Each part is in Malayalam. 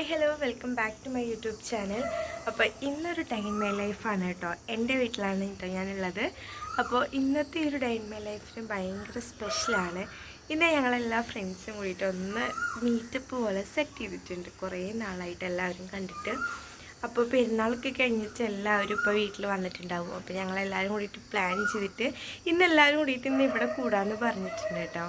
Hi hello welcome back to my YouTube channel അപ്പോൾ ഇന്നൊരു ഡൈൻ മൈ ലൈഫാണ് കേട്ടോ. എന്റെ വീട്ടിലാണ് കേട്ടോ ഞാനുള്ളത്. അപ്പോൾ ഇന്നത്തെ ഒരു ഡൈൻ മൈ ലൈഫിന് ഭയങ്കര സ്പെഷ്യലാണ് ഇന്ന് ഞങ്ങളെല്ലാ ഫ്രണ്ട്സും കൂടിയിട്ട് ഒന്ന് മീറ്റപ്പ് പോലെ സെറ്റ് ചെയ്തിട്ടുണ്ട്. കുറേ നാളായിട്ട് എല്ലാവരും കണ്ടിട്ട്. അപ്പോൾ പെരുന്നാളൊക്കെ കഴിഞ്ഞിട്ട് എല്ലാവരും ഇപ്പോൾ വീട്ടിൽ വന്നിട്ടുണ്ടാവും. അപ്പോൾ ഞങ്ങളെല്ലാവരും കൂടിയിട്ട് പ്ലാൻ ചെയ്തിട്ട് ഇന്ന് എല്ലാവരും കൂടിയിട്ട് ഇന്ന് ഇവിടെ കൂടാമെന്ന് പറഞ്ഞിട്ടുണ്ട് കേട്ടോ.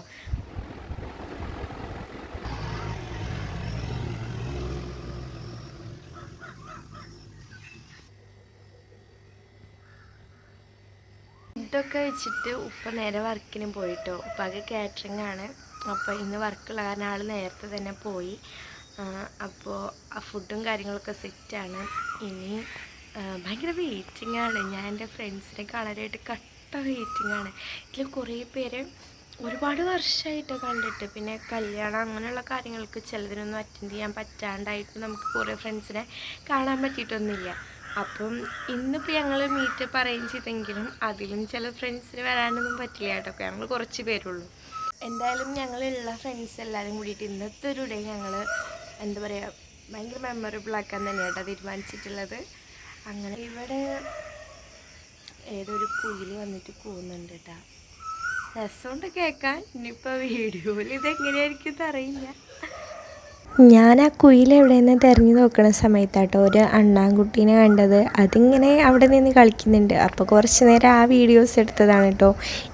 ഫുഡൊക്കെ വെച്ചിട്ട് ഉപ്പ നേരെ വർക്കിന് പോയിട്ടോ. ഉപ്പാക്ക് കാറ്ററിംഗ് ആണ് അപ്പോൾ ഇന്ന് വർക്കുള്ള കാരണം ആൾ നേരത്തെ തന്നെ പോയി. അപ്പോൾ ആ ഫുഡും കാര്യങ്ങളൊക്കെ സെറ്റാണ്. ഇനി ഭയങ്കര വെയിറ്റിംഗ് ആണ് ഞാൻ എന്റെ ഫ്രണ്ട്സിനെ കാണാനായിട്ട് കട്ട വെയിറ്റിംഗ് ആണ് ഇതിൽ കുറേ പേര് ഒരുപാട് വർഷമായിട്ട് കണ്ടിട്ട്. പിന്നെ കല്യാണം അങ്ങനെയുള്ള കാര്യങ്ങൾക്ക് ചിലതിനൊന്നും അറ്റൻഡ് ചെയ്യാൻ പറ്റാണ്ടായിട്ട് നമുക്ക് കുറേ ഫ്രണ്ട്സിനെ കാണാൻ പറ്റിയിട്ടൊന്നുമില്ല. അപ്പം ഇന്നിപ്പോൾ ഞങ്ങൾ മീറ്റപ്പ് അറേഞ്ച് ചെയ്തെങ്കിലും അതിലും ചില ഫ്രണ്ട്സിന് വരാനൊന്നും പറ്റില്ല കേട്ടോ. ഞങ്ങൾ കുറച്ച് പേരുള്ളൂ. എന്തായാലും ഞങ്ങളുള്ള ഫ്രണ്ട്സ് എല്ലാവരും കൂടിയിട്ട് ഇന്നത്തെ ഒരു ഡേ ഞങ്ങൾ എന്താ പറയുക ഭയങ്കര മെമ്മറബിൾ ആക്കാൻ തന്നെയാണ് കേട്ടോ തീരുമാനിച്ചിട്ടുള്ളത്. അങ്ങനെ ഇവിടെ ഏതൊരു കുയിൽ വന്നിട്ട് പോകുന്നുണ്ട് കേട്ടോ. രസമുണ്ട് കേൾക്കാൻ. ഇനിയിപ്പോൾ വീഡിയോയിൽ ഇതെങ്ങനെയായിരിക്കും അറിയില്ല. ഞാൻ ആ കുയിൽ എവിടെ നിന്ന് തിരഞ്ഞു നോക്കണ സമയത്താട്ടോ ഒരു അണ്ണാൻകുട്ടീനെ കണ്ടത്. അതിങ്ങനെ അവിടെ നിന്ന് കളിക്കുന്നുണ്ട്. അപ്പോൾ കുറച്ച് നേരം ആ വീഡിയോസ് എടുത്തതാണ് കേട്ടോ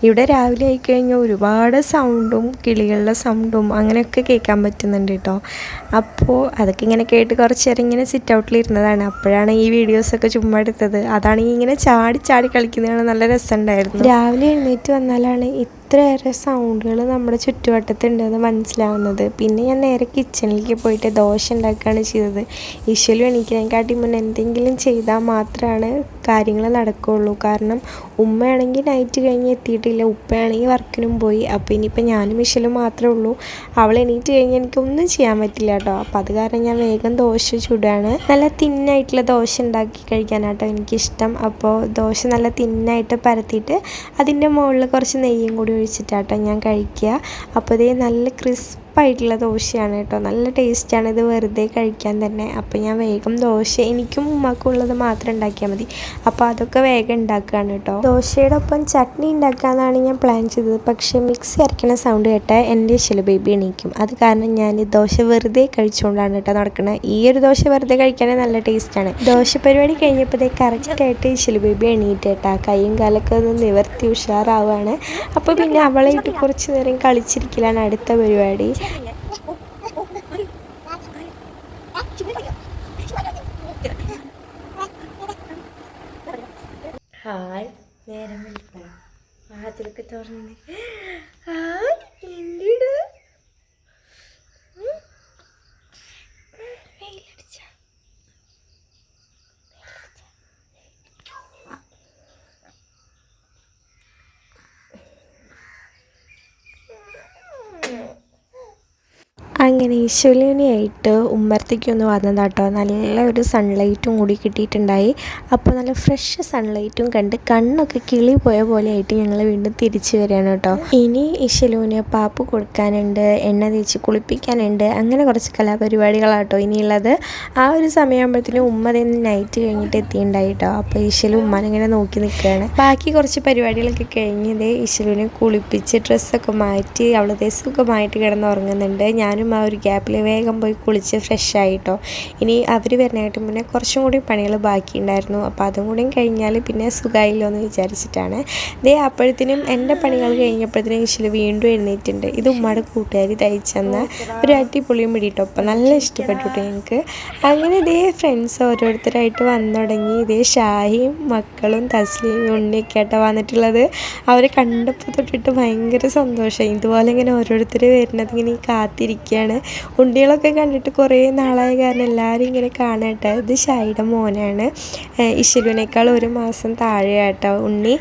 ഇവിടെ രാവിലെ ആയിക്കഴിഞ്ഞാൽ ഒരുപാട് സൗണ്ടും കിളികളുടെ സൗണ്ടും അങ്ങനെയൊക്കെ കേൾക്കാൻ പറ്റുന്നുണ്ട് കേട്ടോ അപ്പോൾ അതൊക്കെ ഇങ്ങനെ കേട്ട് കുറച്ച് നേരം ഇങ്ങനെ സിറ്റ് ഔട്ടിലിരുന്നതാണ് അപ്പോഴാണ് ഈ വീഡിയോസൊക്കെ ചുമ്മാ എടുത്തത്. അതാണെങ്കിൽ ഇങ്ങനെ ചാടി ചാടി കളിക്കുന്നതാണ് നല്ല രസമുണ്ടായിരുന്നു രാവിലെ എഴുന്നേറ്റ് വന്നാലാണ് ഇത്രയേറെ സൗണ്ടുകൾ നമ്മുടെ ചുറ്റുവട്ടത്തുണ്ടെന്ന് മനസ്സിലാവുന്നത്. പിന്നെ ഞാൻ നേരെ കിച്ചണിലേക്ക് പോയിട്ട് ദോശ ഉണ്ടാക്കുകയാണ് ചെയ്തത്. ഈശ്വലും എണീക്കുന്നതിനെക്കാട്ടി മുന്നേ എന്തെങ്കിലും ചെയ്താൽ മാത്രമാണ് കാര്യങ്ങൾ നടക്കുകയുള്ളൂ. കാരണം ഉമ്മയാണെങ്കിൽ നൈറ്റ് കഴിഞ്ഞ് എത്തിയിട്ടില്ല. ഉപ്പയാണെങ്കിൽ വർക്കിനും പോയി. അപ്പോൾ ഇനിയിപ്പോൾ ഞാനും ഈശ്വലും മാത്രമേ ഉള്ളൂ. അവൾ എണീറ്റ് കഴിഞ്ഞ് എനിക്കൊന്നും ചെയ്യാൻ പറ്റില്ല കേട്ടോ. അപ്പോൾ അത് കാരണം ഞാൻ വേഗം ദോശ ചുടുകയാണ് നല്ല തിന്നായിട്ടുള്ള ദോശ ഉണ്ടാക്കി കഴിക്കാനാട്ടോ എനിക്കിഷ്ടം. അപ്പോൾ ദോശ നല്ല തിന്നായിട്ട് പരത്തിയിട്ട് അതിന്റെ മുകളിൽ കുറച്ച് നെയ്യും കൂടി ഒഴിച്ചിട്ടാട്ടോ ഞാൻ കഴിക്കുക. അപ്പോൾ ഇതേ നല്ല ക്രിസ്പായിട്ടുള്ള ദോശയാണ് കേട്ടോ. നല്ല ടേസ്റ്റാണ് ഇത് വെറുതെ കഴിക്കാൻ തന്നെ. അപ്പോൾ ഞാൻ വേഗം ദോശ എനിക്കും ഉമ്മാക്കും ഉള്ളത് മാത്രം ഉണ്ടാക്കിയാൽ മതി. അപ്പോൾ അതൊക്കെ വേഗം ഉണ്ടാക്കുകയാണ് കേട്ടോ. ദോശയുടെ ഒപ്പം ചട്നി ഉണ്ടാക്കാമെന്നാണ് ഞാൻ പ്ലാൻ ചെയ്തത്. പക്ഷേ മിക്സി അരയ്ക്കണ സൗണ്ട് കേട്ടാൽ എന്റെ ഇശൽ ബേബി എണീക്കും. അത് കാരണം ഞാൻ ദോശ വെറുതെ കഴിച്ചുകൊണ്ടാണ് കേട്ടോ നടക്കുന്നത് ഈ ഒരു ദോശ വെറുതെ കഴിക്കാനേ നല്ല ടേസ്റ്റാണ് ദോശ പരിപാടി കഴിഞ്ഞപ്പോഴത്തേ കറക്റ്റായിട്ട് ഇശൽ ബേബി എണീറ്റ് കേട്ടാ. കൈയും കാലൊക്കെ ഒന്ന് നിവർത്തി ഉഷാറാവുകയാണ് അപ്പോൾ പിന്നെ അവളായിട്ട് കുറച്ച് നേരം കളിച്ചിരിക്കലാണ് അടുത്ത പരിപാടി. ഹായ് നേരം വിളിക്കണം വാതിലൊക്കെ തുറന്ന് ഹായ് എന്തിട് അങ്ങനെ ഈശ്വലിനിയായിട്ട് ഉമ്മർത്തിക്ക് ഒന്ന് വന്നതാട്ടോ. നല്ല ഒരു സൺലൈറ്റും കൂടി കിട്ടിയിട്ടുണ്ടായി. അപ്പോൾ നല്ല ഫ്രഷ് സൺലൈറ്റും കണ്ട് കണ്ണൊക്കെ കിളി പോയ പോലെ ആയിട്ട് ഞങ്ങൾ വീണ്ടും തിരിച്ചു വരികയാണ് കേട്ടോ. ഇനി ഈശ്വലൂന് പാപ്പ് കൊടുക്കാനുണ്ട് എണ്ണ തേച്ച് കുളിപ്പിക്കാനുണ്ട് അങ്ങനെ കുറച്ച് കലാപരിപാടികളാട്ടോ ഇനിയുള്ളത്. ആ ഒരു സമയമാകുമ്പോഴത്തേനും ഉമ്മ തന്നെ നൈറ്റ് കഴിഞ്ഞിട്ട് എത്തിയിട്ടുണ്ടായി കേട്ടോ. അപ്പോൾ ഈശ്വലു ഉമ്മാനിങ്ങനെ നോക്കി നിൽക്കുകയാണ്. ബാക്കി കുറച്ച് പരിപാടികളൊക്കെ കഴിഞ്ഞതേ ഈശ്വലുവിനെ കുളിപ്പിച്ച് ഡ്രസ്സൊക്കെ മാറ്റി അവൾ സുഖമായിട്ട് കിടന്ന് ഉറങ്ങുന്നുണ്ട് ഞാനും ആ ഒരു ഗ്യാപ്പിൽ വേഗം പോയി കുളിച്ച് ഫ്രഷ് ആയിട്ടോ. ഇനി അവർ വരുന്നതായിട്ട് മുന്നേ കുറച്ചും കൂടി പണികൾ ബാക്കിയുണ്ടായിരുന്നു. അപ്പോൾ അതും കൂടി കഴിഞ്ഞാൽ പിന്നെ സുഖമായില്ലോ എന്ന് വിചാരിച്ചിട്ടാണ്. ദേ അപ്പോഴത്തേനും എന്റെ പണികൾ കഴിഞ്ഞപ്പോഴത്തേനും ഈശ്വൽ വീണ്ടും എഴുന്നേറ്റുണ്ട് ഇത് ഉമ്മയുടെ കൂട്ടുകാരി തയ്ച്ചെന്ന ഒരു അടിപൊളിയും പിടിയിട്ടോ അപ്പം നല്ല ഇഷ്ടപ്പെട്ടു എനിക്ക്. അങ്ങനെ ഇതേ ഫ്രണ്ട്സ് ഓരോരുത്തരായിട്ട് വന്നു തുടങ്ങി ഇതേ ഷാഹിയും മക്കളും തസ്ലിയും ഉണ്ണിയൊക്കെ ആയിട്ടാണ് വന്നിട്ടുള്ളത്. അവരെ കണ്ടപ്പോൾ തൊട്ടിട്ട് ഭയങ്കര സന്തോഷം ഇതുപോലെ ഇങ്ങനെ ഓരോരുത്തർ വരുന്നത് ഇങ്ങനെ കാത്തിരിക്കുകയാണ്. ഉണ്ണികളൊക്കെ കണ്ടിട്ട് കുറേ നാളായ കാരണം എല്ലാവരും ഇങ്ങനെ കാണട്ടെ. ഇത് ഷായിയുടെ മോനാണ്. ഇഷിലുവിനേക്കാൾ ഒരു മാസം താഴെ കേട്ടോ ഉണ്ണി.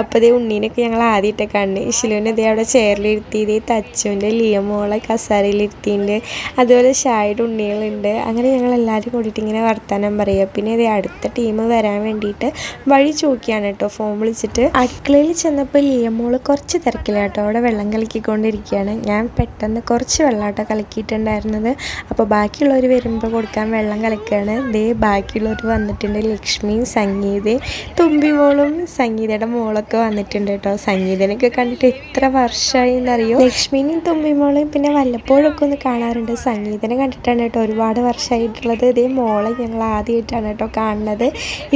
അപ്പോൾ ഇതേ ഉണ്ണീനൊക്കെ ഞങ്ങൾ ആദ്യമായിട്ട് കണ്ട് ഇഷിലുവിനെ ഇതേ അവിടെ ചെയറിലിരുത്തി ഇതേ തച്ചുവിന്റെ ലിയമോളെ കസാരയിലിരുത്തിയിട്ടുണ്ട് അതുപോലെ ഷായുടെ ഉണ്ണികളുണ്ട്. അങ്ങനെ ഞങ്ങൾ എല്ലാവരും കൂടിയിട്ട് ഇങ്ങനെ വർത്തമാനം പറയുക പിന്നെ ഇതേ അടുത്ത ടീം വരാൻ വേണ്ടിയിട്ട് വഴി ചോദിക്കുകയാണ് കേട്ടോ. ഫോൺ വിളിച്ചിട്ട്. അടുക്കളയിൽ ചെന്നപ്പോൾ ലിയമോൾ കുറച്ച് തിരക്കില്ല കേട്ടോ അവിടെ വെള്ളം കലക്കിക്കൊണ്ടിരിക്കുകയാണ്. ഞാൻ പെട്ടെന്ന് കുറച്ച് വെള്ളമാട്ടോ കലക്കി ആക്കിയിട്ടുണ്ടായിരുന്നത്. അപ്പോൾ ബാക്കിയുള്ളവർ വരുമ്പോൾ കൊടുക്കാൻ വെള്ളം കലക്കുകയാണ്. ദേ ബാക്കിയുള്ളവർ വന്നിട്ടുണ്ട്. ലക്ഷ്മിയും സംഗീതയും തുമ്പിമോളും സംഗീതയുടെ മോളൊക്കെ വന്നിട്ടുണ്ട് കേട്ടോ. സംഗീതനൊക്കെ കണ്ടിട്ട് എത്ര വർഷമായി എന്നറിയോ? ലക്ഷ്മിനെയും തുമ്പിമോളെയും പിന്നെ വല്ലപ്പോഴൊക്കെ ഒന്ന് കാണാറുണ്ട്. സംഗീതനെ കണ്ടിട്ടാണ് കേട്ടോ ഒരുപാട് വർഷമായിട്ടുള്ളത്. ഇതേ മോളെ ഞങ്ങൾ ആദ്യമായിട്ടാണ് കേട്ടോ കാണുന്നത്.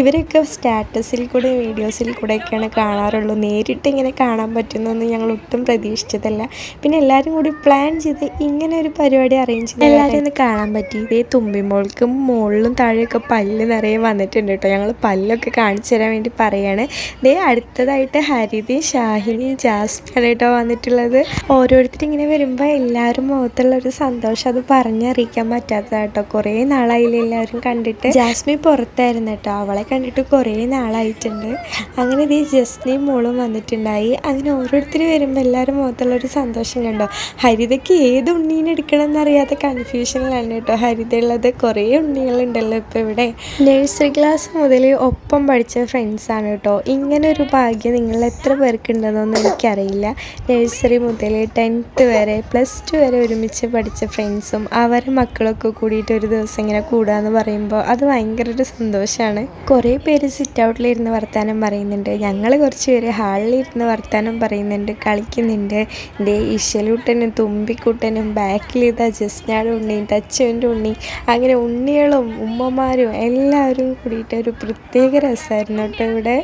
ഇവരൊക്കെ സ്റ്റാറ്റസിൽ കൂടെ വീഡിയോസിൽ കൂടെയൊക്കെയാണ് കാണാറുള്ളൂ. നേരിട്ട് ഇങ്ങനെ കാണാൻ പറ്റുന്നൊന്നും ഞങ്ങൾ ഒട്ടും പ്രതീക്ഷിച്ചതല്ല. പിന്നെ എല്ലാവരും കൂടി പ്ലാൻ ചെയ്ത് ഇങ്ങനെ ഒരു പരിപാടി അറേഞ്ച് ചെയ്ത് എല്ലാവരും ഒന്ന് കാണാൻ പറ്റി. ഇതേ തുമ്പിമോൾക്കും മുകളിലും താഴെയൊക്കെ പല്ല് നിറയെ വന്നിട്ടുണ്ട് കേട്ടോ. ഞങ്ങൾ പല്ലൊക്കെ കാണിച്ചു തരാൻ വേണ്ടി പറയാണ്. ദേ അടുത്തതായിട്ട് ഹരിതയും ഷാഹിനി ജാസ്മിയാണ് കേട്ടോ വന്നിട്ടുള്ളത്. ഓരോരുത്തർ ഇങ്ങനെ വരുമ്പോൾ എല്ലാവരും മുഖത്തുള്ള ഒരു സന്തോഷം അത് പറഞ്ഞറിയിക്കാൻ പറ്റാത്തതാട്ടോ കുറേ നാളായില്ല എല്ലാവരും കണ്ടിട്ട്. ജാസ്മി പുറത്തായിരുന്നു കേട്ടോ. അവളെ കണ്ടിട്ട് കുറേ നാളായിട്ടുണ്ട്. അങ്ങനെ ഇതേ ജസ്മി മോളും വന്നിട്ടുണ്ടായി. അങ്ങനെ ഓരോരുത്തർ വരുമ്പോൾ എല്ലാവരും മുഖത്തുള്ള ഒരു സന്തോഷം കണ്ടോ? ഹരിതയ്ക്ക് ഏത് ഉണ്ണീനെ എടുക്കണം എന്നറിയാത്ത കൺഫ്യൂഷനിലാണ് കേട്ടോ. ഹരിതയുള്ളത് കുറേ ഉണ്ണികളുണ്ടല്ലോ ഇപ്പോൾ ഇവിടെ. നഴ്സറി ക്ലാസ് മുതൽ ഒപ്പം പഠിച്ച ഫ്രണ്ട്സാണ് കേട്ടോ. ഇങ്ങനെ ഒരു ഭാഗ്യം നിങ്ങൾ എത്ര പേർക്കുണ്ടെന്നൊന്നും എനിക്കറിയില്ല. നഴ്സറി മുതൽ ടെൻത്ത് വരെ പ്ലസ് ടു വരെ ഒരുമിച്ച് പഠിച്ച ഫ്രണ്ട്സും അവരെ മക്കളൊക്കെ കൂടിയിട്ട് ഒരു ദിവസം ഇങ്ങനെ കൂടാന്ന് പറയുമ്പോൾ അത് ഭയങ്കര ഒരു സന്തോഷമാണ് കുറേ പേര് സിറ്റ് ഔട്ടിലിരുന്ന് വർത്താനം പറയുന്നുണ്ട്. ഞങ്ങൾ കുറച്ച് പേര് ഹാളിലിരുന്ന് വർത്താനം പറയുന്നുണ്ട് കളിക്കുന്നുണ്ട്. ദേ ഇശലൂട്ടനും തുമ്പിക്കുട്ടനും ബാക്കിൽ ഇതാ ജസ്നയുടെ ഉണ്ണി തച്ചുവിന്റെ ഉണ്ണി അങ്ങനെ ഉണ്ണികളും ഉമ്മമാരും എല്ലാവരും കൂടിയിട്ട് ഒരു പ്രത്യേക രസമായിരുന്നു കേട്ടോ ഇവിടെ.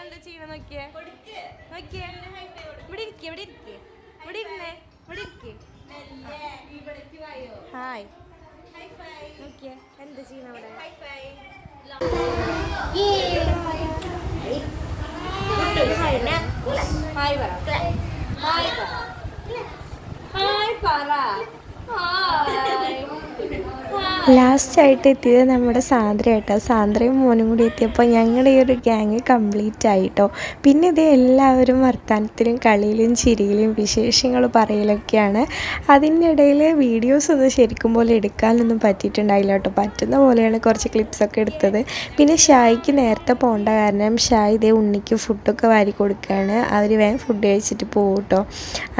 എന്താ ചെയ്യണ നോക്കിയേ? നോക്കിയേ? ഇവിടെ ഇരിക്കേ ഇവിടെ ഇരിക്കേ. ഇവിടെ ഇരുന്നേ ഇവിടെ ഇരിക്കേ. ഹായ്. എന്താ ചെയ്യണ അവിടെ? ഹായ് പറ. ഹായ് പറ. ഹായ് പറ ഹായ് ലാസ്റ്റ് ആയിട്ട് എത്തിയത് നമ്മുടെ സാന്ദ്ര കേട്ടോ സാന്ദ്രയും മോനും കൂടി എത്തിയപ്പോൾ ഞങ്ങളുടെ ഈ ഒരു ഗ്യാങ് കംപ്ലീറ്റ് ആയിട്ടോ. പിന്നെ ഇത് എല്ലാവരും വർത്താനത്തിലും കളിയിലും ചിരിയിലും വിശേഷങ്ങൾ പറയലൊക്കെയാണ്. അതിന്റെ ഇടയിൽ വീഡിയോസ് ഒന്ന് ശരിക്കും പോലെ എടുക്കാനൊന്നും പറ്റിയിട്ടുണ്ടായില്ല കേട്ടോ. പറ്റുന്ന പോലെയാണ് കുറച്ച് ക്ലിപ്സൊക്കെ എടുത്തത്. പിന്നെ ഷായിക്ക് നേരത്തെ പോകേണ്ട കാരണം ഷായ് ഇതേ ഉണ്ണിക്ക് ഫുഡൊക്കെ വാരി കൊടുക്കുകയാണ്. അവർ വേഗം ഫുഡ് കഴിച്ചിട്ട് പോകും കേട്ടോ.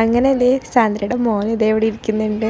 അങ്ങനെ ഇതേ സാന്ദ്രയുടെ മോൻ ഇതേ ഇവിടെ ഇരിക്കുന്നുണ്ട്.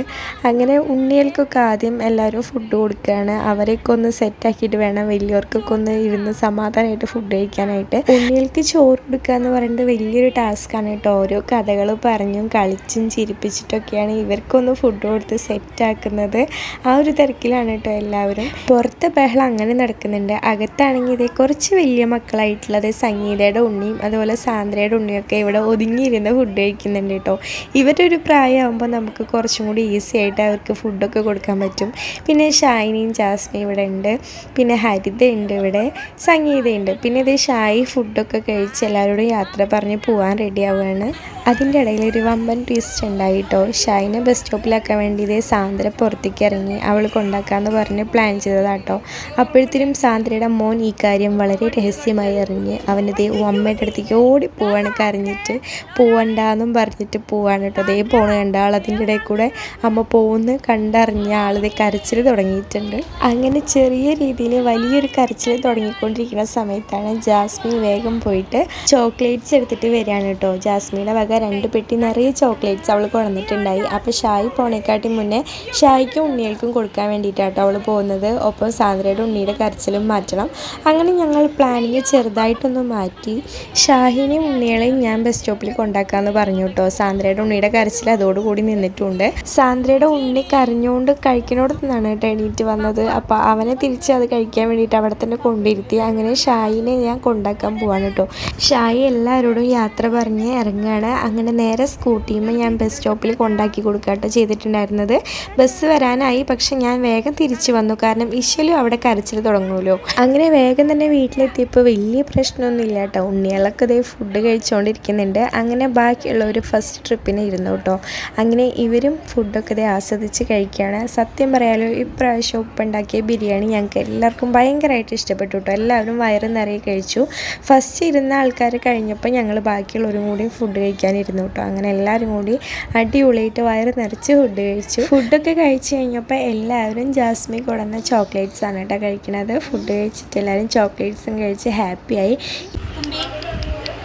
അങ്ങനെ ഉണ്ണികൾക്കൊക്കെ ആദ്യം എല്ലാവരും ഫുഡ് കൊടുക്കുകയാണ് അവരെയൊക്കെ ഒന്ന് സെറ്റാക്കിയിട്ട് വേണം വലിയവർക്കൊക്കെ ഒന്ന് ഇരുന്ന് സമാധാനമായിട്ട് ഫുഡ് കഴിക്കാനായിട്ട്. ഉണ്ണികൾക്ക് ചോറ് കൊടുക്കുക എന്ന് പറയുന്നത് വലിയൊരു ടാസ്ക്കാണ് കേട്ടോ. ഓരോ കഥകൾ പറഞ്ഞും കളിച്ചും ചിരിപ്പിച്ചിട്ടൊക്കെയാണ് ഇവർക്കൊന്ന് ഫുഡ് കൊടുത്ത് സെറ്റാക്കുന്നത് ആ ഒരു തിരക്കിലാണ് കേട്ടോ എല്ലാവരും. പുറത്തെ ബഹളം അങ്ങനെ നടക്കുന്നുണ്ട്. അകത്താണെങ്കിൽ ഇതേ കുറച്ച് വലിയ മക്കളായിട്ടുള്ളത് സംഗീതയുടെ ഉണ്ണിയും അതുപോലെ സാന്ദ്രയുടെ ഉണ്ണിയൊക്കെ ഇവിടെ ഒതുങ്ങിയിരുന്ന് ഫുഡ് കഴിക്കുന്നുണ്ട് കേട്ടോ. ഇവരുടെ ഒരു പ്രായമാകുമ്പോൾ നമുക്ക് കുറച്ചും കൂടി ഈസി ആയിട്ട് അവർക്ക് ഫുഡൊക്കെ കൊടുക്കാൻ പറ്റും. പിന്നെ ഷൈനിയും ജാസ്മിയും ഇവിടെ ഉണ്ട്. പിന്നെ ഹരിത ഉണ്ട് ഇവിടെ. സംഗീതയുണ്ട് പിന്നെ ഇത് ഷായി ഫുഡൊക്കെ കഴിച്ച് എല്ലാവരോടും യാത്ര പറഞ്ഞ് പോകാൻ റെഡിയാവുകയാണ് അതിന്റെ ഇടയിൽ ഒരു വമ്പൻ ട്വിസ്റ്റ് ഉണ്ടായി കേട്ടോ ഷായിനെ ബസ് സ്റ്റോപ്പിലാക്കാൻ വേണ്ടി ഇതേ സാന്ദ്ര പുറത്തേക്ക് ഇറങ്ങി. അവൾ കൊണ്ടാക്കാമെന്ന് പറഞ്ഞ് പ്ലാൻ ചെയ്തതാട്ടോ അപ്പോഴത്തേനും സാന്ദ്രയുടെ മോൻ ഈ കാര്യം വളരെ രഹസ്യമായി അറിഞ്ഞ് അവനിതേ അമ്മയുടെ അടുത്തേക്ക് ഓടി പോവാണ് കരഞ്ഞിട്ട്. പോവണ്ടെന്നും പറഞ്ഞിട്ട് പോവാണ് കേട്ടോ അതേ പോണ കണ്ട ആൾ അതിന്റെ ഇടയിൽ കൂടെ അമ്മ പോകുന്ന കണ്ടറിഞ്ഞ ആളിത് കരച്ചിൽ തുടങ്ങിയിട്ടുണ്ട്. അങ്ങനെ ചെറിയ രീതിയിൽ വലിയൊരു കരച്ചിൽ തുടങ്ങിക്കൊണ്ടിരിക്കുന്ന സമയത്താണ് ജാസ്മിൻ വേഗം പോയിട്ട് ചോക്ലേറ്റ്സ് എടുത്തിട്ട് വരികയാണ് കേട്ടോ. ജാസ്മിയുടെ വക രണ്ട് പെട്ടി നിറയെ ചോക്ലേറ്റ്സ് അവൾ കൊണ്ടുവന്നിട്ടുണ്ടായി. അപ്പോൾ ഷായി പോണേക്കാട്ടി മുന്നേ ഷായിക്കും ഉണ്ണികൾക്കും കൊടുക്കാൻ വേണ്ടിയിട്ടാട്ടോ അവൾ പോകുന്നത്. ഒപ്പം സാന്ദ്രയുടെ ഉണ്ണിയുടെ കരച്ചിലും മാറ്റണം. അങ്ങനെ ഞങ്ങൾ പ്ലാനിങ് ചെറുതായിട്ടൊന്ന് മാറ്റി. ഷാഹിനെയും ഉണ്ണികളെയും ഞാൻ ബസ് സ്റ്റോപ്പിൽ കൊണ്ടാക്കാമെന്ന് പറഞ്ഞു കേട്ടോ. സാന്ദ്രയുടെ ഉണ്ണിയുടെ കരച്ചിൽ അതോടുകൂടി നിന്നിട്ടുണ്ട്. സാന്ദ്രയുടെ ഉണ്ണി കരഞ്ഞുകൊണ്ട് കഴിക്കണോട് നിന്നാണ് കേട്ടോ എണീറ്റ് വന്നത്. അപ്പോൾ അവനെ തിരിച്ച് അത് കഴിക്കാൻ വേണ്ടിയിട്ട് അവിടെ തന്നെ കൊണ്ടിരുത്തി അങ്ങനെ ഷായിനെ ഞാൻ കൊണ്ടാക്കാൻ പോവാണ് കേട്ടോ. ഷായി എല്ലാവരോടും യാത്ര പറഞ്ഞ് ഇറങ്ങുകയാണ് അങ്ങനെ നേരെ സ്കൂട്ടിയുമ്പോൾ ഞാൻ ബസ് സ്റ്റോപ്പിൽ കൊണ്ടാക്കി കൊടുക്കാട്ടോ ചെയ്തിട്ടുണ്ടായിരുന്നത്. ബസ് വരാനായി പക്ഷെ ഞാൻ വേഗം തിരിച്ചു വന്നു. കാരണം ഇശലും അവിടെ കരച്ചിൽ തുടങ്ങുമല്ലോ. അങ്ങനെ വേഗം തന്നെ വീട്ടിലെത്തിയപ്പോൾ വലിയ പ്രശ്നമൊന്നുമില്ല കേട്ടോ. ഉണ്ണികളൊക്കെ ഇതേ ഫുഡ് കഴിച്ചുകൊണ്ടിരിക്കുന്നുണ്ട് അങ്ങനെ ബാക്കിയുള്ളവർ ഫസ്റ്റ് ട്രിപ്പിന് ഇരുന്നു കേട്ടോ. അങ്ങനെ ഇവരും ഫുഡൊക്കെ ഇതേ ആസ്വദിച്ച് കഴിക്കുകയാണ് സത്യം പറയാലോ ഇപ്രാവശ്യം ഉപ്പുണ്ടാക്കിയ ബിരിയാണി ഞങ്ങൾക്ക് എല്ലാവർക്കും ഭയങ്കരമായിട്ട് ഇഷ്ടപ്പെട്ടു കേട്ടോ എല്ലാവരും വയറ് നിറയെ കഴിച്ചു ഫസ്റ്റ് ഇരുന്ന ആൾക്കാർ കഴിഞ്ഞപ്പോൾ ഞങ്ങൾ ബാക്കിയുള്ളവരും കൂടി ഫുഡ് കഴിക്കാനിരുന്നു കേട്ടോ അങ്ങനെ എല്ലാവരും കൂടി അടിപൊളിയായിട്ട് വയറ് നിറച്ച് ഫുഡ് കഴിച്ചു ഫുഡൊക്കെ കഴിച്ചു കഴിഞ്ഞപ്പോൾ എല്ലാവരും ജാസ്മി കൊടുന്ന ചോക്ലേറ്റ്സ് ആണ് കേട്ടോ കഴിക്കണത് ഫുഡ് കഴിച്ചിട്ട് എല്ലാവരും ചോക്ലേറ്റ്സും കഴിച്ച് ഹാപ്പിയായി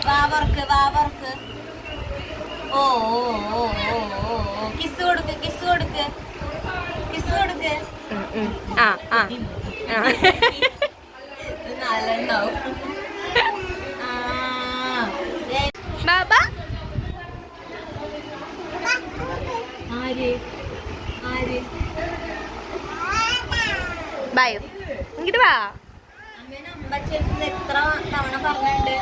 വാവർക്ക് വാവർക്ക് ഓ ഓ ഓ ഓ കിസ് കൊടുക്ക് കിസ് കൊടുക്ക്. ആ ആ. ബാബ? ബായോ. ഇങ്ങോട്ട് വാ. അമ്മേനെ അമ്പച്ചെടുത്ത് എത്ര തവണ പറഞ്ഞിട്ടുണ്ട്?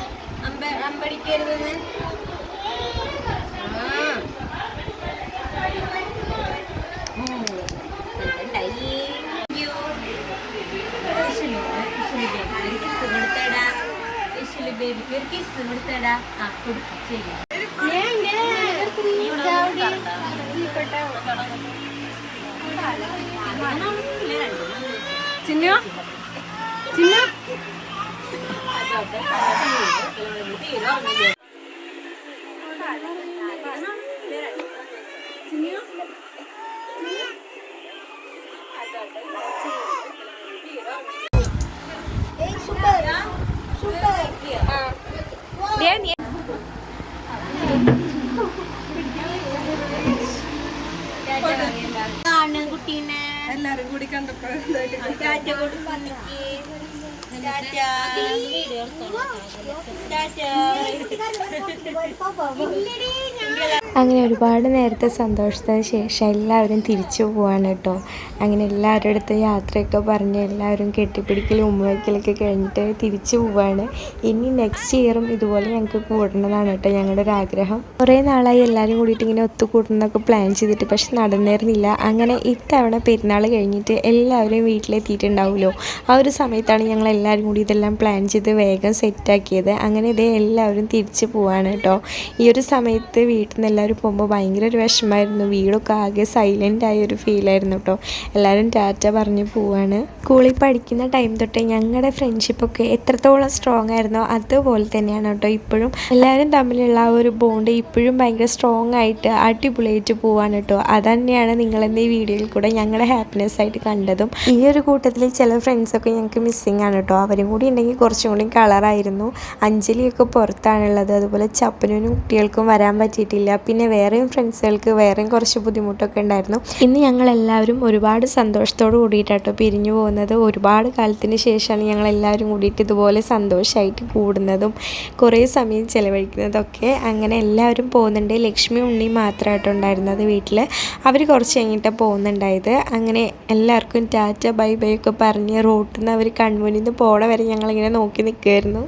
അമ്പ അമ്പടിക്കരുതെന്ന്? ഇഷിലു baby ക്ക് ഒരു kiss കൊടുത്തേടാ. ആ, കൊടുക്ക്. ശരി. ചിന്നു ചിന്നു ദേ കാണും കുട്ടീനെ എല്ലാരും കൂടി കണ്ടപ്പോ ടാറ്റ കൊടുക്ക് ടാറ്റ ടാറ്റ അങ്ങനെ ഒരുപാട് നേരത്തെ സന്തോഷത്തിന് ശേഷം എല്ലാവരും തിരിച്ചു പോവാണ് കേട്ടോ. അങ്ങനെ എല്ലാവരുടെ അടുത്ത് യാത്രയൊക്കെ പറഞ്ഞ് എല്ലാവരും കെട്ടിപ്പിടിക്കലും ഉമ്മവയ്ക്കലൊക്കെ കഴിഞ്ഞിട്ട് തിരിച്ചു പോവാണ്. ഇനി നെക്സ്റ്റ് ഇയറും ഇതുപോലെ ഞങ്ങൾക്ക് കൂടണമെന്നാണ് കേട്ടോ ഞങ്ങളുടെ ഒരു ആഗ്രഹം. കുറേ നാളായി എല്ലാവരും കൂടിയിട്ട് ഇങ്ങനെ ഒത്തുകൂടണമെന്നൊക്കെ പ്ലാൻ ചെയ്തിട്ട് പക്ഷെ നടന്നിരുന്നില്ല. അങ്ങനെ ഇത്തവണ പെരുന്നാൾ കഴിഞ്ഞിട്ട് എല്ലാവരും വീട്ടിലെത്തിയിട്ടുണ്ടാവുമല്ലോ. ആ ഒരു സമയത്താണ് ഞങ്ങൾ എല്ലാവരും കൂടി ഇതെല്ലാം പ്ലാൻ ചെയ്ത് വേഗം സെറ്റാക്കിയത് അങ്ങനെ ഇതേ എല്ലാവരും തിരിച്ചു പോവാണ് കേട്ടോ. ഈ ഒരു സമയത്ത് വീട്ടിൽ നിന്ന് എല്ലാവരും പോകുമ്പോൾ ഭയങ്കര ഒരു വിഷമമായിരുന്നു. വീടൊക്കെ ആകെ സൈലന്റ് ആയ ഒരു ഫീലായിരുന്നു കേട്ടോ എല്ലാവരും ടാറ്റ പറഞ്ഞ് പോവാണ്. സ്കൂളിൽ പഠിക്കുന്ന ടൈം തൊട്ടേ ഞങ്ങളുടെ ഫ്രണ്ട്ഷിപ്പൊക്കെ എത്രത്തോളം സ്ട്രോങ് ആയിരുന്നോ അതുപോലെ തന്നെയാണ് കേട്ടോ ഇപ്പോഴും. എല്ലാവരും തമ്മിലുള്ള ആ ഒരു ബോണ്ട് ഇപ്പോഴും ഭയങ്കര സ്ട്രോങ് ആയിട്ട് അടിപൊളിയായിട്ട് പോവാണ് കേട്ടോ അത് തന്നെയാണ് നിങ്ങളെന്ന ഈ വീഡിയോയിൽ കൂടെ ഞങ്ങളുടെ ഹാപ്പിനെസ് ആയിട്ട് കണ്ടതും. ഈ ഒരു കൂട്ടത്തിൽ ചില ഫ്രണ്ട്സൊക്കെ ഞങ്ങൾക്ക് മിസ്സിങ് ആണ് കേട്ടോ അവരും കൂടി ഉണ്ടെങ്കിൽ കുറച്ചും കൂടി കളറായിരുന്നു അഞ്ജലിയൊക്കെ പുറത്താണുള്ളത്. അതുപോലെ ചപ്പനും കുട്ടികൾക്കും വരാൻ പറ്റിയിട്ടില്ല. പിന്നെ വേറെയും ഫ്രണ്ട്സുകൾക്ക് വേറെയും കുറച്ച് ബുദ്ധിമുട്ടൊക്കെ ഉണ്ടായിരുന്നു. ഇന്ന് ഞങ്ങൾ എല്ലാവരും ഒരുപാട് സന്തോഷത്തോട് കൂടിയിട്ടാട്ടോ പിരിഞ്ഞു പോകുന്നത്. ഒരുപാട് കാലത്തിന് ശേഷമാണ് ഞങ്ങൾ എല്ലാവരും കൂടിയിട്ട് ഇതുപോലെ സന്തോഷമായിട്ട് കൂടുന്നതും കുറേ സമയം ചിലവഴിക്കുന്നതൊക്കെ അങ്ങനെ എല്ലാവരും പോകുന്നുണ്ട്. ലക്ഷ്മി ഉണ്ണി മാത്രമായിട്ട് ഉണ്ടായിരുന്നത് വീട്ടിൽ അവർ കുറച്ച് കഴിഞ്ഞിട്ടാണ് പോകുന്നുണ്ടായത്. അങ്ങനെ എല്ലാവർക്കും ടാറ്റ ബൈ ബൈ ഒക്കെ പറഞ്ഞ് റോട്ടിൽ നിന്ന് അവർ കൺമുന്നിൽ നിന്ന് പോണ വരെ ഞങ്ങളിങ്ങനെ നോക്കി നിൽക്കുമായിരുന്നു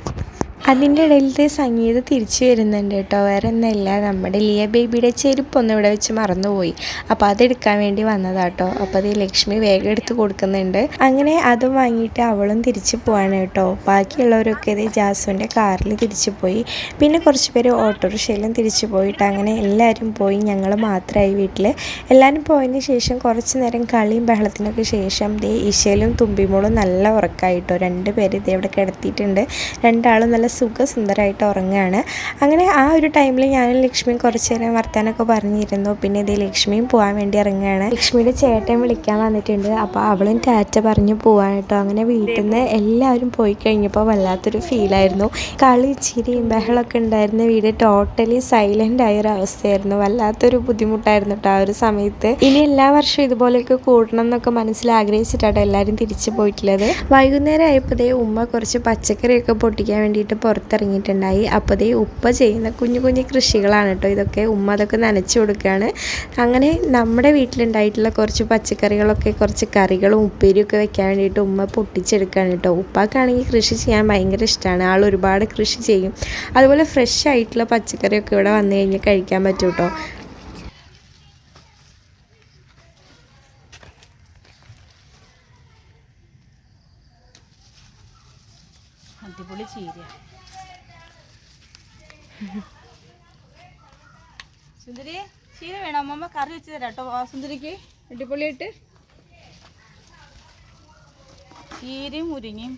അതിന്റെ ഇടയിലത്തെ സംഗീതം തിരിച്ചു വരുന്നുണ്ട് കേട്ടോ. വേറെ ഒന്നല്ല നമ്മുടെ ലിയ ബേബിയുടെ ചെരുപ്പൊന്നും ഇവിടെ വെച്ച് മറന്നുപോയി. അപ്പോൾ അതെടുക്കാൻ വേണ്ടി വന്നതാട്ടോ അപ്പോൾ അത് ലക്ഷ്മി വേഗം എടുത്ത് കൊടുക്കുന്നുണ്ട്. അങ്ങനെ അതും വാങ്ങിയിട്ട് അവളും തിരിച്ചു പോവാണ് കേട്ടോ. ബാക്കിയുള്ളവരൊക്കെ ഇത് ജാസുവിന്റെ കാറിൽ തിരിച്ചു പോയി. പിന്നെ കുറച്ച് പേര് ഓട്ടോറിക്ഷയിലും തിരിച്ചു പോയിട്ട് അങ്ങനെ എല്ലാവരും പോയി. ഞങ്ങൾ മാത്രമായി വീട്ടിൽ. എല്ലാവരും പോയതിന് ശേഷം കുറച്ച് നേരം കളിയും ബഹളത്തിനൊക്കെ ശേഷം ദേ ഇശയിലും തുമ്പിമോളും നല്ല ഉറക്കായിട്ടോ രണ്ട് പേര് ഇതേ ഇവിടെ കിടത്തിയിട്ടുണ്ട്. രണ്ടാളും നല്ല സുഖസുന്ദരമായിട്ട് ഉറങ്ങുകയാണ് അങ്ങനെ ആ ഒരു ടൈമിൽ ഞാനും ലക്ഷ്മിയും കുറച്ച് നേരം വർത്താനൊക്കെ പറഞ്ഞിരുന്നു. പിന്നെ ഇതേ ലക്ഷ്മിയും പോകാൻ വേണ്ടി ഇറങ്ങുകയാണ്. ലക്ഷ്മിയുടെ ചേട്ടൻ വിളിക്കാൻ വന്നിട്ടുണ്ട്. അപ്പോൾ അവളും ടാറ്റ പറഞ്ഞു പോകാൻ കേട്ടോ. അങ്ങനെ വീട്ടിൽ നിന്ന് എല്ലാവരും പോയി കഴിഞ്ഞപ്പോൾ വല്ലാത്തൊരു ഫീലായിരുന്നു കളി ചിരിയും ബഹളമൊക്കെ ഉണ്ടായിരുന്ന വീട് ടോട്ടലി സൈലന്റ് ആയ ഒരു അവസ്ഥയായിരുന്നു. വല്ലാത്തൊരു ബുദ്ധിമുട്ടായിരുന്നു കേട്ടോ ആ ഒരു സമയത്ത്. ഇനി എല്ലാ വർഷവും ഇതുപോലെയൊക്കെ കൂടണം എന്നൊക്കെ മനസ്സിൽ ആഗ്രഹിച്ചിട്ടാണ് എല്ലാവരും തിരിച്ചു പോയിട്ടുള്ളത്. വൈകുന്നേരം ആയപ്പോഴേ ഉമ്മ കുറച്ച് പച്ചക്കറിയൊക്കെ പൊട്ടിക്കാൻ വേണ്ടിയിട്ട് പുറത്തിറങ്ങിയിട്ടുണ്ടായി. അപ്പോഴേ ഉപ്പ ചെയ്യുന്ന കുഞ്ഞു കുഞ്ഞു കൃഷികളാണ് കേട്ടോ ഇതൊക്കെ. ഉമ്മ അതൊക്കെ നനച്ചു കൊടുക്കുകയാണ്. അങ്ങനെ നമ്മുടെ വീട്ടിലുണ്ടായിട്ടുള്ള കുറച്ച് പച്ചക്കറികളൊക്കെ കുറച്ച് കറികളും ഉപ്പേരിയും ഒക്കെ വെക്കാൻ വേണ്ടിയിട്ട് ഉമ്മ പൊട്ടിച്ചെടുക്കുകയാണ് കേട്ടോ. ഉപ്പാക്കാണെങ്കിൽ കൃഷി ചെയ്യാൻ ഭയങ്കര ഇഷ്ടമാണ്. ആൾ ഒരുപാട് കൃഷി ചെയ്യും. അതുപോലെ ഫ്രഷ് ആയിട്ടുള്ള പച്ചക്കറിയൊക്കെ ഇവിടെ വന്നു കഴിഞ്ഞാൽ കഴിക്കാൻ പറ്റും കേട്ടോ. അടിപൊളി ചീര സുന്ദരി ചീര വേണം? അമ്മ കറി വെച്ച് തരാം കേട്ടോ. സുന്ദരിക്ക് അടിപൊളിയായിട്ട് ചീരയും മുരിങ്ങയും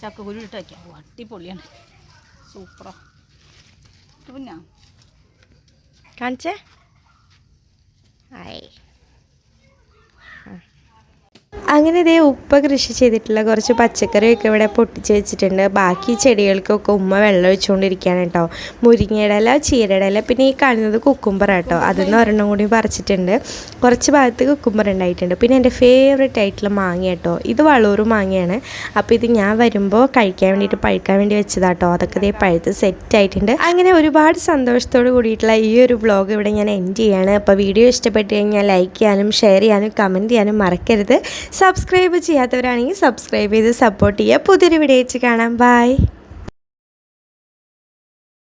ചക്കക്കുരു ഇട്ട് വയ്ക്കാം അടിപൊളിയാണ്. സൂപ്പറാ. പിന്നെ. കാണിച്ചേ? ആയി. അങ്ങനെ ഇതേ ഉപ്പ കൃഷി ചെയ്തിട്ടുള്ള കുറച്ച് പച്ചക്കറിയൊക്കെ ഇവിടെ പൊട്ടിച്ച് വെച്ചിട്ടുണ്ട്. ബാക്കി ചെടികൾക്കൊക്കെ ഉമ്മ വെള്ളം ഒഴിച്ചുകൊണ്ടിരിക്കുകയാണ് കേട്ടോ മുരിങ്ങയുടെ ഇല ചീരയുടെ ഇല പിന്നെ ഈ കാണുന്നത് കുക്കുംബർ കേട്ടോ അതെന്ന് ഒരെണ്ണം കൂടി പറിച്ചിട്ടുണ്ട്. കുറച്ച് ഭാഗത്ത് കുക്കുംബർ ഉണ്ടായിട്ടുണ്ട്. പിന്നെ എന്റെ ഫേവറേറ്റ് ആയിട്ടുള്ള മാങ്ങ കേട്ടോ ഇത് വളൂർ മാങ്ങയാണ്. അപ്പോൾ ഇത് ഞാൻ വരുമ്പോൾ കഴിക്കാൻ വേണ്ടിയിട്ട് പഴുക്കാൻ വേണ്ടി വെച്ചതാട്ടോ അതൊക്കെ ഇതേ പഴുത്ത് സെറ്റ് ആയിട്ടുണ്ട്. അങ്ങനെ ഒരുപാട് സന്തോഷത്തോട് കൂടിയിട്ടുള്ള ഈ ഒരു വ്ളോഗ് ഇവിടെ ഞാൻ എൻഡ് ചെയ്യാണ്. അപ്പോൾ വീഡിയോ ഇഷ്ടപ്പെട്ട് കഴിഞ്ഞാൽ ലൈക്ക് ചെയ്യാനും ഷെയർ ചെയ്യാനും കമന്റ് ചെയ്യാനും മറക്കരുത്. സബ്സ്ക്രൈബ് ചെയ്യാത്തവരാണെങ്കിൽ സബ്സ്ക്രൈബ് ചെയ്ത് സപ്പോർട്ട് ചെയ്യുക. പുതിയൊരു വീഡിയോ വെച്ച് കാണാം. ബൈ